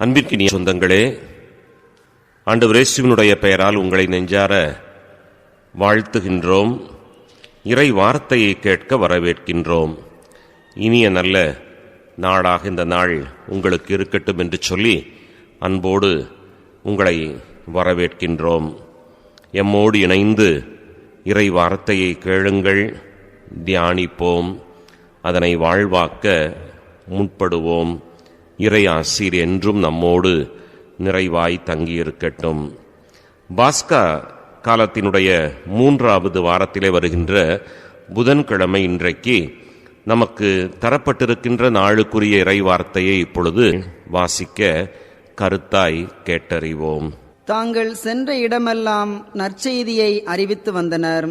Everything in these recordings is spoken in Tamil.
அன்பிற்கினிய சொந்தங்களே ஆண்டவர் இயேசுவினுடைய பெயரால் உங்களை நெஞ்சார வாழ்த்துகின்றோம். இறை வார்த்தையை கேட்க வரவேற்கின்றோம். இனிய நல்ல நாளாக இந்த நாள் உங்களுக்கு இருக்கட்டும் என்று சொல்லி அன்போடு உங்களை வரவேற்கின்றோம். எம்மோடு இணைந்து இறை வார்த்தையை கேளுங்கள் தியானிப்போம் அதனை வாழ்வாக்க முற்படுவோம். இறை ஆசீர் என்றும் நம்மோடு நிறைவாய் தங்கியிருக்கட்டும். பாஸ்கா காலத்தினுடைய மூன்றாவது வாரத்திலே வருகின்ற புதன்கிழமை இன்றைக்கு நமக்கு தரப்பட்டிருக்கின்ற நாளுக்குரிய இறை வார்த்தையை இப்பொழுது வாசிக்க கருத்தாய் கேட்டறிவோம். தாங்கள் சென்ற இடமெல்லாம் நற்செய்தியை அறிவித்து வந்தனர்.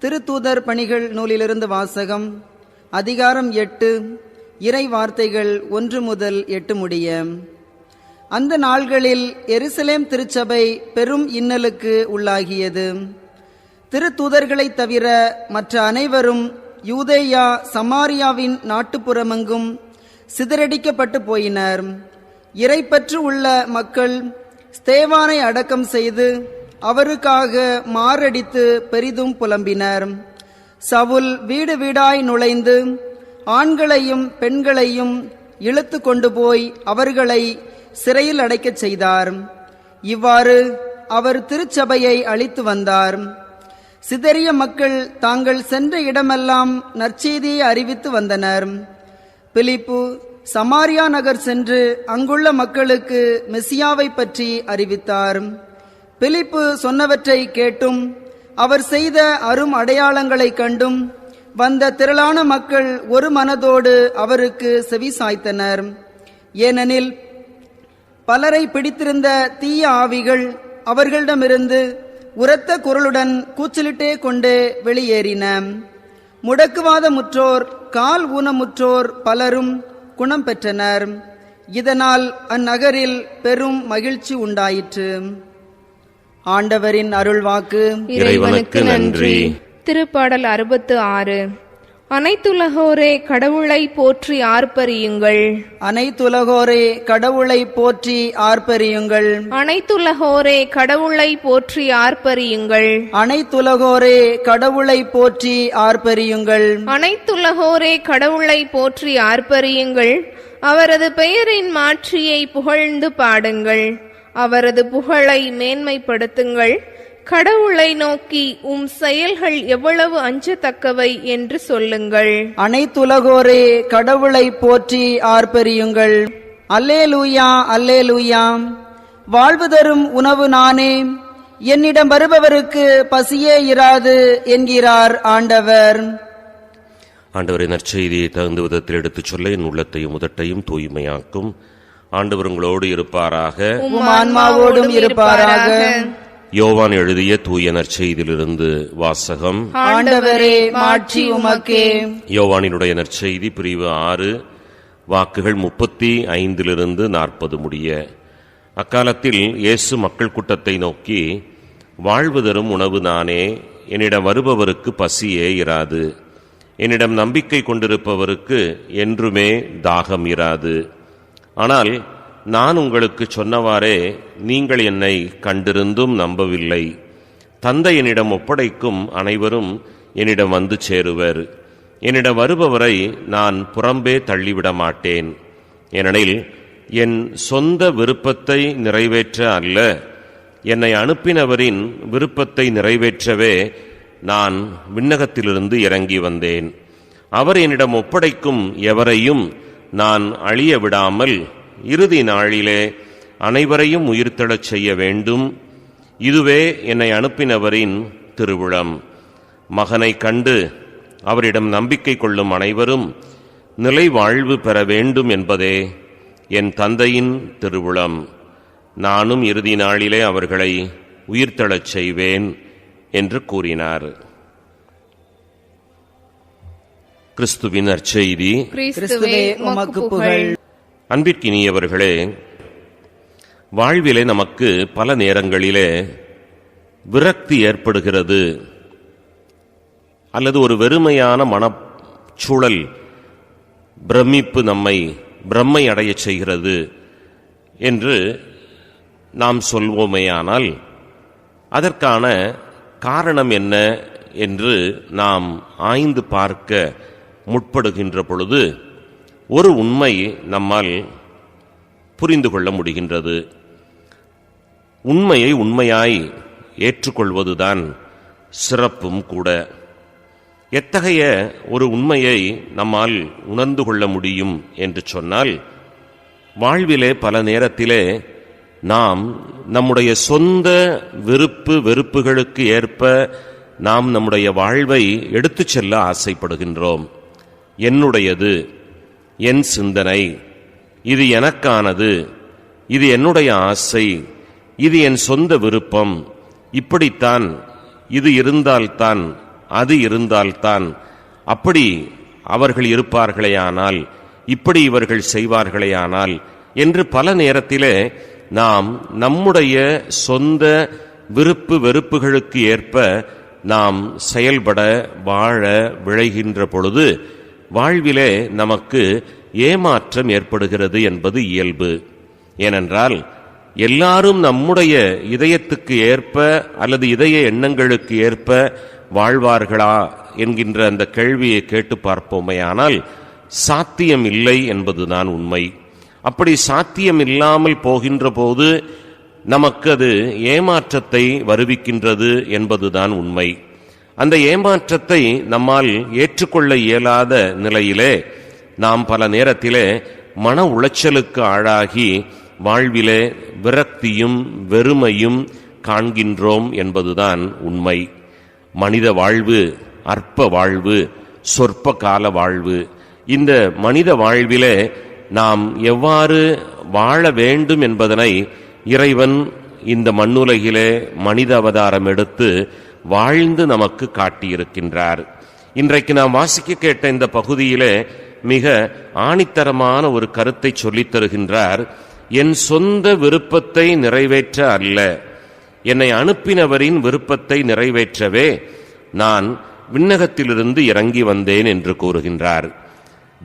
திருத்தூதர் பணிகள் நூலிலிருந்து வாசகம் அதிகாரம் எட்டு இறை வார்த்தைகள் ஒன்று முதல் எட்டு முடிய. அந்த நாள்களில் எருசலேம் திருச்சபை பெரும் இன்னலுக்கு உள்ளாகியது. திருத்தூதர்களைத் தவிர மற்ற அனைவரும் யூதேயா சமாரியாவின் நாட்டுப்புறமெங்கும் சிதறடிக்கப்பட்டு போயினர். இறைப்பற்று உள்ள மக்கள் ஸ்தேவானை அடக்கம் செய்து அவருக்காக மாரடித்து பெரிதும் புலம்பினர். சவுல் வீடு வீடாய் நுழைந்து ஆண்களையும் பெண்களையும் இழுத்து கொண்டு போய் அவர்களை சிறையில் அடைக்கச் செய்தார். இவ்வாறு அவர் திருச்சபையை அழித்து வந்தார். சிதறிய மக்கள் தாங்கள் சென்ற இடமெல்லாம் நற்செய்தியை அறிவித்து வந்தனர். பிலிப்பு சமாரியா நகர் சென்று அங்குள்ள மக்களுக்கு மெசியாவை பற்றி அறிவித்தார். பிலிப்பு சொன்னவற்றை கேட்டும் அவர் செய்த அரும் அடையாளங்களைக் கண்டும் வந்த திரளான மக்கள் ஒரு மனதோடு அவருக்கு செவி சாய்த்தனர். ஏனெனில் பலரை பிடித்திருந்த தீய ஆவிகள் அவர்களிடமிருந்து உரத்த குரலுடன் கூச்சலிட்டே கொண்டு வெளியேறின. முடக்குவாதமுற்றோர் கால் ஊனமுற்றோர் பலரும் குணம் பெற்றனர். இதனால் அந்நகரில் பெரும் மகிழ்ச்சி உண்டாயிற்று. ஆண்டவரின் அருள்வாக்கு. இறைவனுக்கு நன்றி. திருப்பாடல் அறுபத்து ஆறு. அனைத்துலகோரே கடவுளை போற்றி ஆர்ப்பரியுங்கள். அனைத்துலகோரே கடவுளை போற்றி ஆர்ப்பரியுங்கள். அனைத்துலகோரே கடவுளை போற்றி ஆர்ப்பரியுங்கள். அனைத்துலகோரே கடவுளை போற்றி ஆர்ப்பரியுங்கள். அனைத்துலகோரே கடவுளை போற்றி ஆர்ப்பரியுங்கள். அவரது பெயரின் மாட்சியை புகழ்ந்து பாடுங்கள். அவரது புகழை மேன்மைப்படுத்துங்கள். கடவுளை நோக்கி உம் செயல்கள் எவ்வளவு அஞ்சத்தக்கவை என்று சொல்லுங்கள். அனைத்துலகோரே கடவுளை போற்றி ஆர்ப்பரியுங்கள். அல்லேலூயா அல்லேலூயா. வாழ்வு தரும் உணவு நானே. என்னிடம் வருபவருக்கு பசியே இராது என்கிறார் ஆண்டவர். ஆண்டவரின் நற்செய்தியை தகுந்த விதத்தில் எடுத்துச் சொல்ல என் உள்ளத்தையும் உதட்டையும் தூய்மையாக்கும். ஆண்டவர் உங்களோடு இருப்பாராக. உம் ஆன்மாவோடும் இருப்பாராக. யோவான் எழுதிய தூய நற்செய்தியிலிருந்து வாசகம். ஆண்டவரே மாட்சி உமக்கே. யோவானினுடைய நற்செய்தி பிரிவு ஆறு வாக்குகள் முப்பத்தி ஐந்திலிருந்து நாற்பது முடிய. அக்காலத்தில் இயேசு மக்கள் கூட்டத்தை நோக்கி வாழ்வு தரும் உணவு நானே என்னிடம் வருபவருக்கு பசியே இராது. என்னிடம் நம்பிக்கை கொண்டிருப்பவருக்கு என்றுமே தாகம் இராது. ஆனால் நான் உங்களுக்கு சொன்னவாறே நீங்கள் என்னை கண்டிருந்தும் நம்பவில்லை. தந்தை என்னிடம் ஒப்படைக்கும் அனைவரும் என்னிடம் வந்து சேருவர். என்னிடம் வருபவரை நான் புறம்பே தள்ளிவிட மாட்டேன். ஏனெனில் என் சொந்த விருப்பத்தை நிறைவேற்ற அல்ல. என்னை அனுப்பினவரின் விருப்பத்தை நிறைவேற்றவே நான் விண்ணகத்திலிருந்து இறங்கி வந்தேன். அவர் என்னிடம் ஒப்படைக்கும் எவரையும் நான் அழிய விடாமல் இறுதி நாளிலே அனைவரையும் உயிர்த்தெழச் செய்ய வேண்டும். இதுவே என்னை அனுப்பினவரின் திருவிழம் மகனை கண்டு அவரிடம் நம்பிக்கை கொள்ளும் அனைவரும் நிலை வாழ்வு பெற வேண்டும் என்பதே என் தந்தையின் திருவுளம். நானும் இறுதி நாளிலே அவர்களை உயிர்த்தெழச் செய்வேன் என்று கூறினார். கிறிஸ்துவின் அற்செய்தி புகழ். அன்பிற்கினியவர்களே வாழ்விலே நமக்கு பல நேரங்களிலே விரக்தி ஏற்படுகிறது. அல்லது ஒரு வெறுமையான மனச்சூழல் பிரமிப்பு நம்மை பிரம்மை அடையச் செய்கிறது என்று நாம் சொல்வோமேயானால் அதற்கான காரணம் என்ன என்று நாம் ஆய்ந்து பார்க்க முற்படுகின்ற பொழுது ஒரு உண்மை நம்மால் புரிந்து கொள்ள முடிகின்றது. உண்மையை உண்மையாய் ஏற்றுக்கொள்வதுதான் சிறப்பும் கூட. எத்தகைய ஒரு உண்மையை நம்மால் உணர்ந்து கொள்ள முடியும் என்று சொன்னால் வாழ்விலே பல நேரத்திலே நாம் நம்முடைய சொந்த விருப்பு வெறுப்புகளுக்கு ஏற்ப நாம் நம்முடைய வாழ்வை எடுத்துச் செல்ல ஆசைப்படுகின்றோம். என்னுடையது? என் சிந்தனை. இது எனக்கானது. இது என்னுடைய ஆசை. இது என் சொந்த விருப்பம். இப்படித்தான். இது இருந்தால்தான். அது இருந்தால்தான். அப்படி அவர்கள் இருப்பார்களேயானால் இப்படி இவர்கள் செய்வார்களேயானால் என்று பல நேரத்திலே நாம் நம்முடைய சொந்த விருப்பு வெறுப்புகளுக்கு ஏற்ப நாம் செயல்பட வாழ விழைகின்ற பொழுது வாழ்விலே நமக்கு ஏமாற்றம் ஏற்படுகிறது என்பது இயல்பு. ஏனென்றால் எல்லாரும் நம்முடைய இதயத்துக்கு ஏற்ப அல்லது இதய எண்ணங்களுக்கு ஏற்ப வாழ்வார்களா என்கின்ற அந்த கேள்வியை கேட்டு பார்ப்போமேயானால் சாத்தியம் இல்லை என்பதுதான் உண்மை. அப்படி சாத்தியம் இல்லாமல் போகின்ற போது நமக்கு அது ஏமாற்றத்தை வருவிக்கின்றது என்பதுதான் உண்மை. அந்த ஏமாற்றத்தை நம்மால் ஏற்றுக்கொள்ள இயலாத நிலையிலே நாம் பல நேரத்திலே மன உளைச்சலுக்கு ஆளாகி வாழ்விலே விரக்தியும் வெறுமையும் காண்கின்றோம் என்பதுதான் உண்மை. மனித வாழ்வு அற்ப வாழ்வு சொற்ப கால வாழ்வு. இந்த மனித வாழ்விலே நாம் எவ்வாறு வாழ வேண்டும் என்பதனை இறைவன் இந்த மண்ணுலகிலே மனித அவதாரம் எடுத்து வாழ்ந்து நமக்கு காட்டியிருக்கின்றார். இன்றைக்கு நாம் வாசிக்க கேட்ட இந்த பகுதியிலே மிக ஆணித்தரமான ஒரு கருத்தை சொல்லித் தருகின்றார். என் சொந்த விருப்பத்தை நிறைவேற்ற அல்ல. என்னை அனுப்பினவரின் விருப்பத்தை நிறைவேற்றவே நான் விண்ணகத்திலிருந்து இறங்கி வந்தேன் என்று கூறுகின்றார்.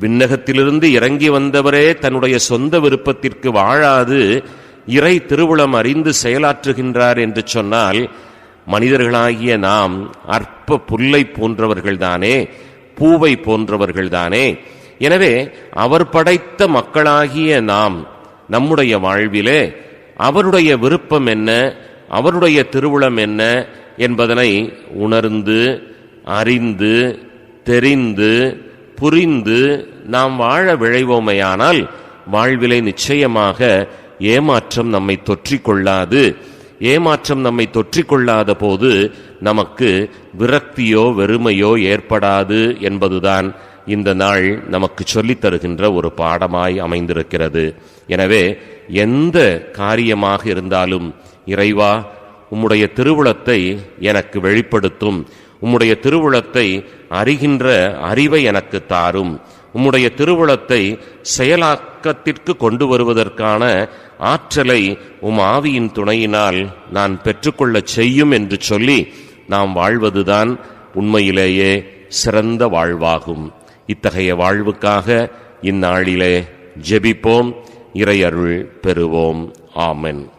விண்ணகத்திலிருந்து இறங்கி வந்தவரே தன்னுடைய சொந்த விருப்பத்திற்கு வாழாது இறை திருவுளம் அறிந்து செயலாற்றுகின்றார் என்று சொன்னால் மனிதர்களாகிய நாம் அற்ப புல்லை போன்றவர்கள்தானே பூவை போன்றவர்கள்தானே. எனவே அவர் படைத்த மக்களாகிய நாம் நம்முடைய வாழ்விலே அவருடைய விருப்பம் என்ன அவருடைய திருவுளம் என்ன என்பதனை உணர்ந்து அறிந்து தெரிந்து புரிந்து நாம் வாழ விழைவோமையானால் வாழ்விலை நிச்சயமாக ஏமாற்றம் நம்மை தொற்றிக்கொள்ளாது ஏமாற்றம் நம்மை தொற்றிக்கொள்ளாத போது நமக்கு விரக்தியோ வெறுமையோ ஏற்படாது என்பதுதான் இந்த நாள் நமக்கு சொல்லித் தருகின்ற ஒரு பாடமாய் அமைந்திருக்கிறது. எனவே எந்த காரியமாக இருந்தாலும் இறைவா உம்முடைய திருவுளத்தை எனக்கு வெளிப்படுத்தும். உம்முடைய திருவுளத்தை அறிகின்ற அறிவை எனக்கு தாரும். உம்முடைய திருவுளத்தை செயலாக்கத்திற்கு கொண்டு வருவதற்கான ஆற்றலை உம் ஆவியின் துணையினால் நான் பெற்றுக்கொள்ளச் செய்யும் என்று சொல்லி நாம் வாழ்வதுதான் உண்மையிலேயே சிறந்த வாழ்வாகும். இத்தகைய வாழ்வுக்காக இந்நாளிலே ஜெபிப்போம் இறையருள் பெறுவோம். ஆமென்.